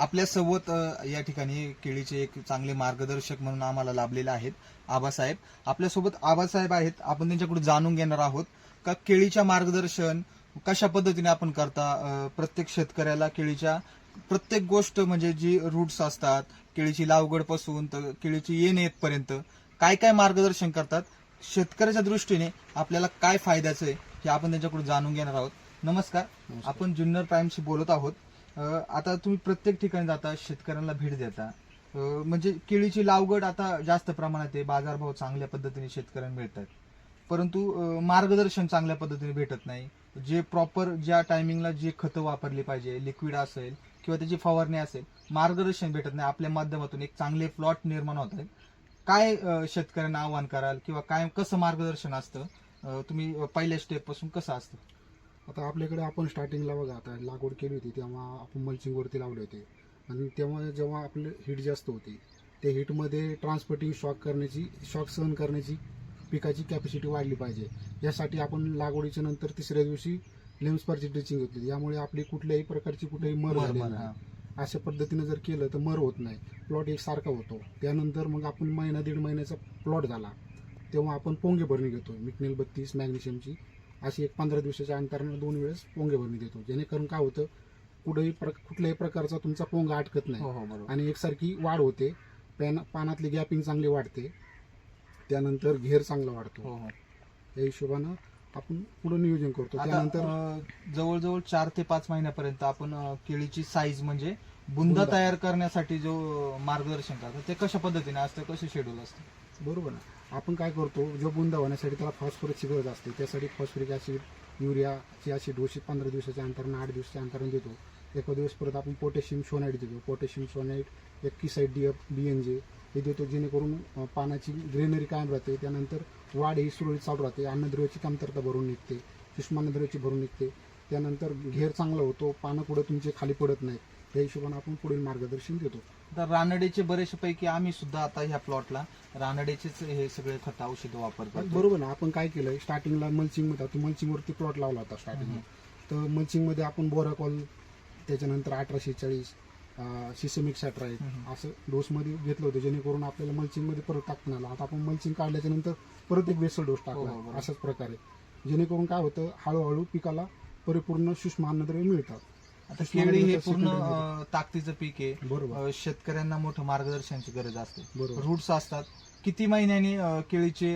आपल्यासोबत अ, या ठिकाणी केळीचे एक चांगले मार्गदर्शक म्हणून आम्हाला लाभलेले आहेत आबासाहेब. आपल्यासोबत आबासाहेब आहेत. आपण त्यांच्याकडून जाणून घेणार आहोत का केळीच्या मार्गदर्शन कशा पद्धतीने आपण करता? प्रत्येक शेतकऱ्याला केळीच्या प्रत्येक गोष्ट म्हणजे जी रूट्स असतात केळीची लागवडपासून तर केळीची येण येतपर्यंत काय काय मार्गदर्शन करतात? शेतकऱ्याच्या दृष्टीने आपल्याला काय फायद्याचं आहे हे आपण त्यांच्याकडून जाणून घेणार आहोत. नमस्कार. आपण जुन्नर प्राईमशी बोलत आहोत. आता तुम्ही प्रत्येक ठिकाणी जाता शेतकऱ्यांना भेट देता. म्हणजे केळीची लागवड आता जास्त प्रमाणात आहे बाजारभाव चांगल्या पद्धतीने शेतकऱ्यांना मिळतात. परंतु मार्गदर्शन चांगल्या पद्धतीने भेटत नाही. जे प्रॉपर ज्या टायमिंगला जे खतं वापरली पाहिजे लिक्विड असेल किंवा त्याची फवारणी असेल मार्गदर्शन भेटत नाही. आपल्या माध्यमातून एक चांगले प्लॉट निर्माण होत आहेत. काय शेतकऱ्यांना आव्हान कराल किंवा काय कसं मार्गदर्शन असतं? तुम्ही पहिल्या स्टेपपासून कसं असतं? आता आपल्याकडे आपण स्टार्टिंगला बघा आता लागवड केली होती तेव्हा आपण mulching वरती लावले होते. आणि तेव्हा जेव्हा आपले हीट जास्त होती त्या हीटमध्ये ट्रान्सपोर्टिंग शॉक करण्याची शॉक सहन करण्याची पिकाची कॅपॅसिटी वाढली पाहिजे. यासाठी आपण लागवडीच्या नंतर तिसऱ्या दिवसी लेन्सपारची ड्रिचिंग घेतली यामुळे आपली कुठल्याही प्रकारची कुठेही मर झाली. अशा पद्धतीने जर केलं तर मर होत नाही. प्लॉट एकसारखा होतो. त्यानंतर मग आपण महिना दीड महिन्याचा प्लॉट झाला. तेव्हा आपण पोंगे भरणी घेतो. मिकनेल बत्तीस मॅग्नेशियमची अशी एक पंधरा दिवसाच्या अंतरानं दोन वेळेस पोंगे भरणी देतो. जेणेकरून काय होतं कुठेही कुठल्याही प्रकारचा तुमचा पोंगा अटकत नाही. हो हो आणि एकसारखी वाढ होते. पॅन पानातली गॅपिंग चांगली वाढते. त्यानंतर घेर चांगला वाढतो. हो या हिशोबानं आपण पुढे नियोजन करतो. त्यानंतर जवळजवळ चार ते पाच महिन्यापर्यंत आपण केळीची साईज म्हणजे बुंदा बुंदा. तयार करण्यासाठी जो मार्गदर्शन करतात ते कशा पद्धतीने असतं कसं शेड्यूल असतं? बरोबर ना. आपण काय करतो जो बुंदा होण्यासाठी त्याला फॉस्फरसची गरज असते. त्यासाठी फॉस्फरिक ॲसिड युरियाची अशी डोशी पंधरा दिवसाच्या अंतरानं आठ दिवसाच्या अंतरानं देतो. एका दिवस परत आपण पोटॅशियम सोनाईट देतो. Potassium schoenite एक्कीसाईड D F B N J हे देतो जेणेकरून पानाची ग्रेनरी कायम राहते. त्यानंतर वाढ ही सुरळीत चालू राहते. अन्नद्रव्याची कमतरता भरून निघते. सूक्ष्मान्नद्रव्याची भरून निघते. त्यानंतर घेर चांगला होतो पानं पुढे तुमचे खाली पडत नाहीत. या हिशोबाने आपण पुढील मार्गदर्शन देतो. तर रानडेचे बरेचसे पैकी आम्ही सुद्धा आता ह्या प्लॉटला रानडेचेच हे सगळे खत औषधं वापरतो बरोबर ना आपण काय केलंय स्टार्टिंगला मल्चिंगमध्ये आता मल्चिंग वरती प्लॉट लावला होता स्टार्टिंगला तर मल्चिंगमध्ये आपण बोराकॉल त्याच्यानंतर अठराशे चाळीस सिसेमिक सॅट्राईट हम्म. असं डोस मध्ये घेतलं होतं जेणेकरून आपल्याला मल्चिंगमध्ये परत टाकता आलं आता आपण मल्चिंग काढल्याच्या नंतर परत एक बेसल डोस टाकला. अशाच प्रकारे. जेणेकरून काय होतं हळूहळू पिकाला परिपूर्ण सूक्ष्म अन्नद्रव्य मिळतात. आता सूक्ष्म केळी हे अन्नद्रव्य पूर्ण secondary अ, ताकदीचं पीक आहे. बरोबर. अ, शेतकऱ्यांना मोठं मार्गदर्शनाची गरज असते. बरोबर. रूट्स असतात. किती महिन्यांनी अ, केळीचे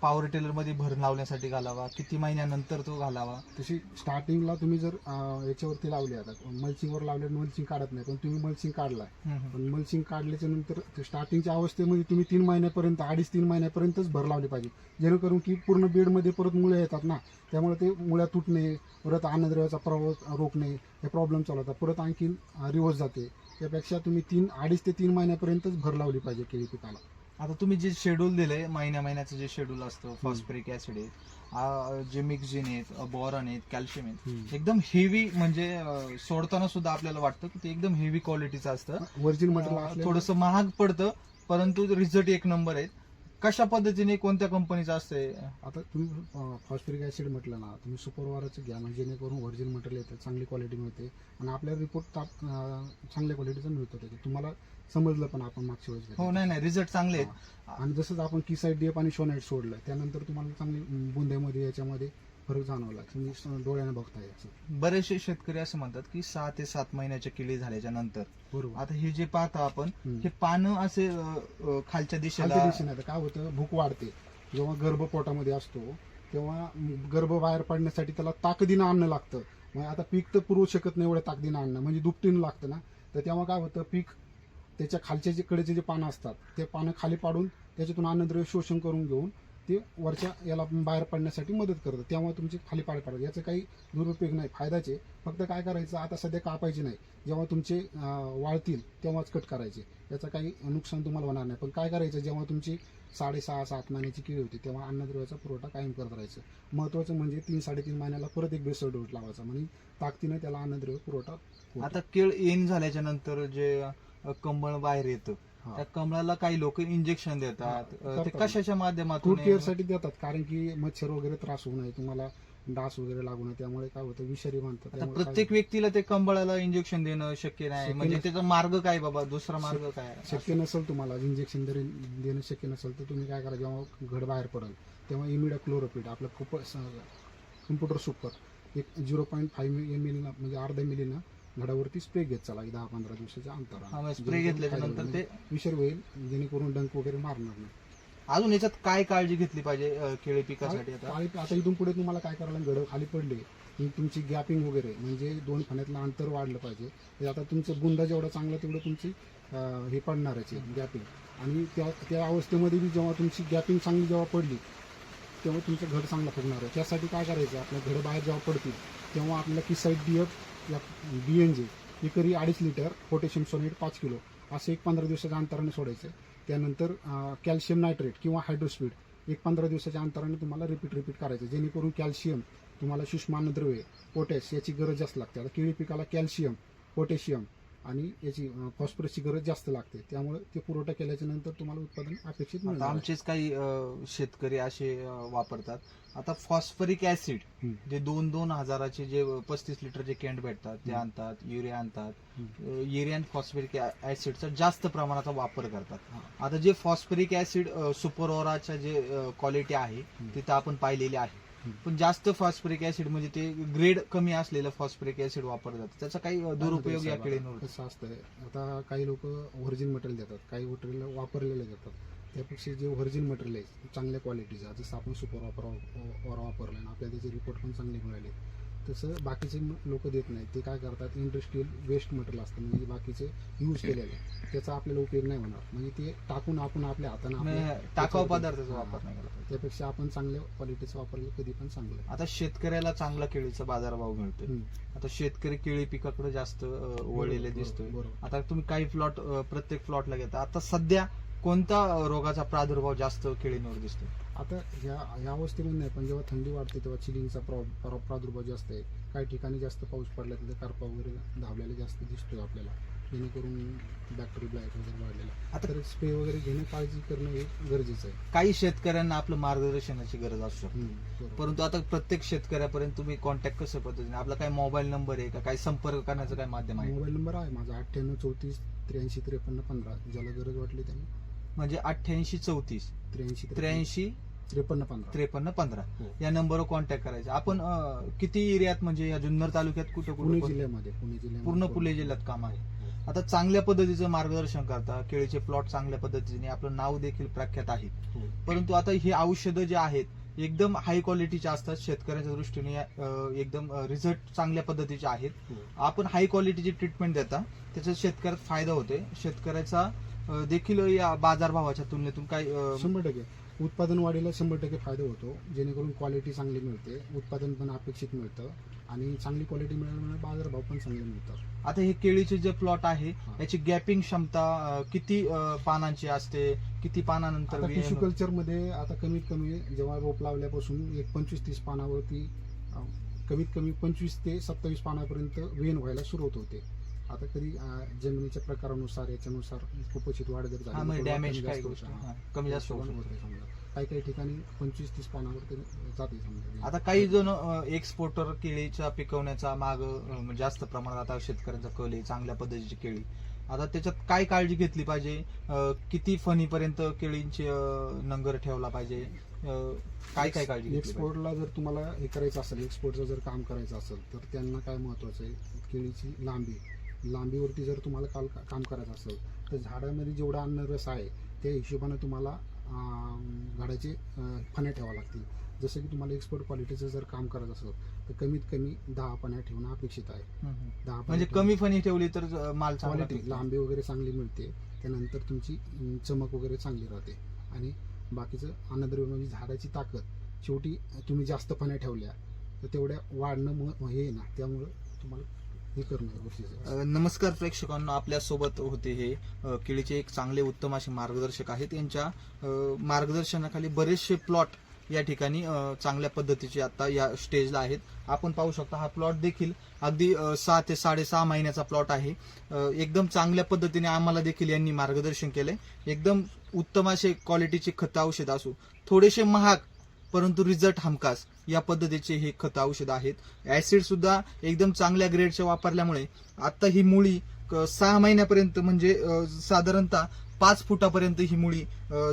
पॉवर टेलरमध्ये भर लावण्यासाठी घालावा? किती महिन्यानंतर तो घालावा? तशी स्टार्टिंगला तुम्ही जर अं, याच्यावरती लावली आता मल्चिंगवर लावले मल्चिंग काढत नाही पण तुम्ही मल्चिंग काढलाय. पण मल्चिंग काढल्याच्या नंतर स्टार्टिंगच्या अवस्थेमध्ये तुम्ही तीन महिन्यापर्यंत अडीच तीन महिन्यापर्यंतच भर लावली पाहिजे. जेणेकरून की पूर्ण बेडमध्ये परत मुळे येतात ना त्यामुळे ते मुळ्या तुटणे परत अन्नद्रव्याचा प्रवाह रोखणे हे प्रॉब्लेम चालू होतात. परत आणखी रिवर्स जाते. त्यापेक्षा तुम्ही तीन अडीच ते तीन महिन्यापर्यंतच भर लावली पाहिजे केळी पिकाला. आता तुम्ही जे शेड्यूल दिलंय महिन्या महिन्याचं जे शेड्यूल असतं फॉस्फरिक ऍसिड आहे जे मिक्झिन आहेत बॉरन आहेत कॅल्शियम आहेत एकदम हेवी म्हणजे अ, सोडताना सुद्धा आपल्याला वाटतं की ते एकदम हेवी क्वालिटीचं असतं. मटेरियल अ, थोडंसं महाग पडतं परंतु रिझल्ट एक नंबर आहेत. कशा पद्धतीने कोणत्या कंपनीचं असतंय? आता तुम्ही फॉस्फरिक ऍसिड म्हटलं ना तुम्ही सुपरवाराचं घ्या ना जेणेकरून व्हर्जिन मटेरियल येतं चांगली क्वालिटी मिळते आणि आपल्याला रिपोर्ट चांगल्या क्वालिटीचा मिळतो त्याचे तुम्हाला समजलं पण आपण मागच्या वेळेस हो नाही नाही रिझल्ट चांगले आहेत. आणि जसंच आपण किसाईड डीएप आणि शोनाईट सोडलं त्यानंतर तुम्हाला चांगली बुंद्यामध्ये याच्यामध्ये फरक जाणवला तुम्ही स- डोळ्याने बघता याचं. बरेचसे शेतकरी असं म्हणतात की सहा ते सात महिन्याच्या किळी झाल्याच्यानंतर. बरोबर. आता हे जे पाहता आपण हम्म. हे पानं असे अ, अ, खालच्या दिशेला खालच्या दिशेने आता काय होतं? भूक वाढते. जेव्हा गर्भ पोटामध्ये असतो तेव्हा गर्भ बाहेर पडण्यासाठी त्याला ताकदीनं अन्न लागतं. मग आता पीक तर पुरवू शकत नाही एवढ्या ताकदीनं अन्न म्हणजे दुपटीनं लागतं ना. तर तेव्हा काय होतं? पीक त्याच्या खालच्या जे कडेचे जे पानं असतात ते पानं खाली पाडून त्याच्यातून अन्नद्रव्य शोषण करून घेऊन ते वरच्या याला बाहेर पडण्यासाठी मदत करतं तेव्हा तुमचे खाली पाड पाडतात. याचं काही दुरुपयोग नाही फायदाचे. फक्त काय करायचं आता सध्या कापायचे नाही. जेव्हा तुमचे वाळतील तेव्हाच कट करायचे. याचं काही नुकसान तुम्हाला होणार नाही. पण काय करायचं जेव्हा तुमची साडेसहा सात महिन्याची केळी होती तेव्हा अन्नद्रव्याचा पुरवठा कायम करत राहायचं. महत्वाचं म्हणजे तीन साडेतीन महिन्याला परत एक बेसळ डोट लावायचा. म्हणजे ताकदीने त्याला अन्नद्रव्य पुरवठा आता केळ येईन झाल्याच्यानंतर जे अ, कमळ बाहेर येतं. त्या कमळाला काही लोक इंजेक्शन देतात. ते. कशाच्या माध्यमातून साठी देतात कारण की मच्छर वगैरे त्रास होऊ नये तुम्हाला डास वगैरे लागू नये त्यामुळे काय होतं विषारी म्हणतात प्रत्येक व्यक्तीला ते कंबळाला इंजेक्शन देणं शक्य नाही. म्हणजे त्याचा मार्ग काय बाबा? दुसरा मार्ग काय? शक्य नसेल तुम्हाला इंजेक्शन जरी देणं शक्य नसेल तर तुम्ही काय करा जेव्हा घड बाहेर पडेल तेव्हा इमिडा क्लोरोपिड आपलं खूप कम्प्युटर सुपर एक zero point five M L म्हणजे अर्धा मिलीनं घडावरती स्प्रे घेत चला एक दहा पंधरा दिवसाच्या मग स्प्रे घेतल्याच्या नंतर ते विषारी होईल जेणेकरून डंक वगैरे मारणार नाही. अजून याच्यात काय काळजी घेतली पाहिजे केळी पिकासाठी आता? इथून पुढे तुम्हाला काय करायला घड खाली पडले की तुमची गॅपिंग वगैरे म्हणजे दोन फण्यातलं अंतर वाढलं पाहिजे. आता तुमचं बुंदा जेवढा चांगला तेवढं तुमची हे पडणारच आहे गॅपिंग. आणि त्या त्या अवस्थेमध्ये बी जेव्हा तुमची गॅपिंग चांगली जेव्हा पडली तेव्हा तुमचं घड चांगलं फुगणार आहे. त्यासाठी काय करायचं आपलं घड बाहेर जेव्हा पडतील तेव्हा आपल्याला किसाईड डी एफ या बी एन जे एकरी अडीच लिटर पोटॅशियम सोनेट पाच किलो असं एक पंधरा दिवसाच्या अंतराने सोडायचं. त्यानंतर कॅल्शियम नायट्रेट किंवा हायड्रोस्पीड एक पंधरा दिवसाच्या अंतराने तुम्हाला रिपीट रिपीट करायचं. जेणेकरून कॅल्शियम तुम्हाला शुष्मान पोटॅश याची गरज जास्त लागते. आता केळी पिकाला कॅल्शियम पोटॅशियम आणि याची फॉस्फरसची गरज जास्त लागते त्यामुळे ते पुरवठा केल्याच्यानंतर तुम्हाला उत्पादन अपेक्षित आता मिळणार आहे. आमचेच काही अं, शेतकरी असे अं, वापरतात आता फॉस्फरिक ऍसिड हम्म. जे दोन दोन हजाराचे जे पस्तीस लिटरचे कॅन्ट भेटतात ते हम्म. आणतात युरिया आणतात हम्म. युरिया आणि फॉस्फरिक ऍसिडचा जास्त प्रमाणाचा वापर करतात. आता जे फॉस्फरिक ऍसिड सुपरओराच्या जे क्वालिटी आहे हम्म. तिथं आपण पाहिलेली आहे. पण जास्त फॉस्फरिक ऍसिड म्हणजे ते ग्रेड कमी असलेलं फॉस्फरिक ऍसिड वापरलं जातं. त्याचा काही दुरुपयोग या साहेब, केळींवर आता कसं असतंय आता काही लोक व्हर्जिन मटेरियल देतात काही मटेरियल वापरलेले देतात. त्यापेक्षा जे व्हर्जिन मटेरियल आहे चांगल्या क्वालिटीचं जसं आपण सुपर वापर वापरलं आणि आपल्याला त्याचे रिपोर्ट पण चांगले मिळाले. तसं बाकीचे लोक देत नाहीत. ते काय करतात? इंडस्ट्रियल वेस्ट मटेरियल असतं. म्हणजे बाकीचे यूज केलेले त्याचा आपल्याला उपयोग नाही होणार. म्हणजे ते टाकून आपण आपल्या हाताने म्हणजे टाकाऊ पदार्थाचा हा. वापर नाही करत त्यापेक्षा आपण चांगल्या क्वालिटीचं वापरलं कधी पण चांगलं. आता शेतकऱ्याला चांगला केळीचा बाजारभाव मिळतोय. हम्म. आता शेतकरी केळी पिकाकडे जास्त वळलेले दिसतोय. बरोबर. आता तुम्ही काही प्लॉट प्रत्येक प्लॉटला घेता आता सध्या कोणता रोगाचा प्रादुर्भाव जास्त केळींवर दिसतोय? आता ह्या ह्या अवस्थेमध्ये नाही पण जेव्हा थंडी वाढते तेव्हा चिलिंगचा प्रा- प्रा- प्रादुर्भाव जास्त आहे. काही ठिकाणी जास्त पाऊस पडला तिथे करपा वगैरे धावलेला जास्त दिसतोय आपल्याला. जेणेकरून बॅक्टेरिया ब्लाईट वगैरे वाढलेला आता- तर स्प्रे वगैरे घेणं काळजी करणं हे गरजेचं आहे. काही शेतकऱ्यांना आपलं मार्गदर्शनाची गरज असू शकते. परंतु आता प्रत्येक शेतकऱ्यापर्यंत तुम्ही कॉन्टॅक्ट कसं पद्धतीने आपला काय मोबाईल नंबर आहे का? काही संपर्क करण्याचं काय माध्यम आहे? मोबाईल नंबर आहे माझा अठ्ठ्याण्णव चौतीस त्र्याऐंशी त्रेपन्न पंधरा. ज्याला गरज वाटली त्यांनी म्हणजे अठ्ठ्याऐंशी चौतीस. त्र्याऐंशी त्र्याऐंशी त्रेपन्न पंधरा. त्रेपन्न पंधरा. हो. या नंबरवर कॉन्टॅक्ट करायचा. आपण अं, किती एरियात म्हणजे या जुन्नर तालुक्यात कुठं पुणे कुठं जिल्ह्यामध्ये पुणे जिल्ह्यामध्ये. पूर्ण पुणे जिल्ह्यात काम आहे. आता चांगल्या पद्धतीचं मार्गदर्शन करता केळीचे प्लॉट चांगल्या पद्धतीने आपलं नाव देखील प्रख्यात आहे. हो. परंतु आता हे औषधं जे आहेत एकदम हाय क्वालिटीचे असतात शेतकऱ्याच्या दृष्टीने अं, एकदम रिझल्ट चांगल्या पद्धतीचे आहेत. हो. आपण हाय क्वालिटीची ट्रीटमेंट देता त्याचा शेतकऱ्यात फायदा होते शेतकऱ्याचा अं, देखील या बाजारभावाच्या तुलनेतून काय अं, शंभर टक्के. उत्पादन वाढीला शंभर टक्के फायदा होतो जेणेकरून क्वालिटी चांगली मिळते उत्पादन पण अपेक्षित मिळतं आणि चांगली क्वालिटी मिळाल्यामुळे बाजारभाव पण चांगले मिळतात. आता हे केळीचे जे प्लॉट आहे हा. याची गॅपिंग क्षमता अं, किती अं, पानांची असते किती पानानंतर आता टिश्यू वेल- कल्चरमध्ये आता कमीत कमी जेव्हा रोप लावल्यापासून एक पंचवीस तीस पानावरती अं, कमीत कमी पंचवीस ते सत्तावीस पानापर्यंत वेन व्हायला सुरुवात होते. आता कधी अं, जमिनीच्या प्रकारानुसार याच्यानुसार कुपोषित वाढ जर झाली हा म्हणजे तर डॅमेज कमी जास्त गोष्ट? होतं. हा, कमी जास्त होऊ होतं शकते. समजा. काही काही ठिकाणी पंचवीस तीस पानावर जाते समजा. आता काही जण एक्सपोर्टर केळीच्या पिकवण्याचा माग जास्त प्रमाणात आता शेतकऱ्यांचा कल आहे चांगल्या पद्धतीची केळी. आता त्याच्यात काय काळजी घेतली पाहिजे? अं, किती फणीपर्यंत केळींची अं, नंगर ठेवला पाहिजे? अं, काय काय काळजी घेतली पाहिजे? एक्सपोर्टला जर तुम्हाला हे करायचं असेल एक्सपोर्टचं जर काम करायचं असेल तर त्यांना काय महत्वाचं आहे? केळीची लांबी. लांबीवरती जर तुम्हाला काल काम करायचं असेल तर झाडामध्ये जेवढा अन्न रस आहे त्या हिशोबाने तुम्हाला झाडाचे फण्या ठेवावं लागतील. जसं की तुम्हाला एक्सपोर्ट क्वालिटीचं जर काम करायचं असेल तर कमीत कमी दहा फण्या ठेवणं अपेक्षित आहे. दहा म्हणजे कमी फणी ठेवली तर माल क्वालिटी. लांबी वगैरे चांगली मिळते. त्यानंतर तुमची चमक वगैरे चांगली राहते. आणि बाकीचं अन्नद्रव्य म्हणजे झाडाची ताकद. शेवटी तुम्ही जास्त फण्या ठेवल्या तर तेवढ्या वाढणं हे ना. त्यामुळं तुम्हाला हे अ, नमस्कार प्रेक्षकांना आपल्यासोबत होते हे अ, केळीचे एक चांगले उत्तम असे मार्गदर्शक आहेत. यांच्या अ, मार्गदर्शनाखाली बरेचसे प्लॉट या ठिकाणी अ, चांगल्या पद्धतीचे आता या स्टेजला आहेत. आपण पाहू शकता हा प्लॉट देखील अगदी अ, सहा ते साडेसहा महिन्याचा प्लॉट आहे. अ, एकदम चांगल्या पद्धतीने आम्हाला देखील यांनी मार्गदर्शन केलंय. एकदम उत्तम असे क्वालिटीचे खत औषध असू थोडेसे महाग परंतु रिझल्ट हमखास या पद्धतीचे हे खत औषध आहेत. ऍसिड सुद्धा एकदम चांगल्या ग्रेडच्या वापरल्यामुळे आता ही मुळी क- सहा महिन्यापर्यंत म्हणजे साधारणतः पाच फुटापर्यंत ही मुळी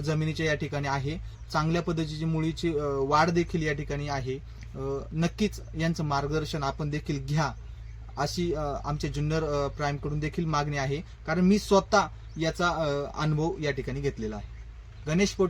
जमिनीच्या या ठिकाणी आहे. चांगल्या पद्धतीची मुळीची वाढ देखील या ठिकाणी आहे. नक्कीच यांचं मार्गदर्शन आपण देखील घ्या अशी आमच्या जुन्नर अ, प्राईमकडून देखील मागणी आहे. कारण मी स्वतः याचा अनुभव या ठिकाणी घेतलेला आहे. गणेश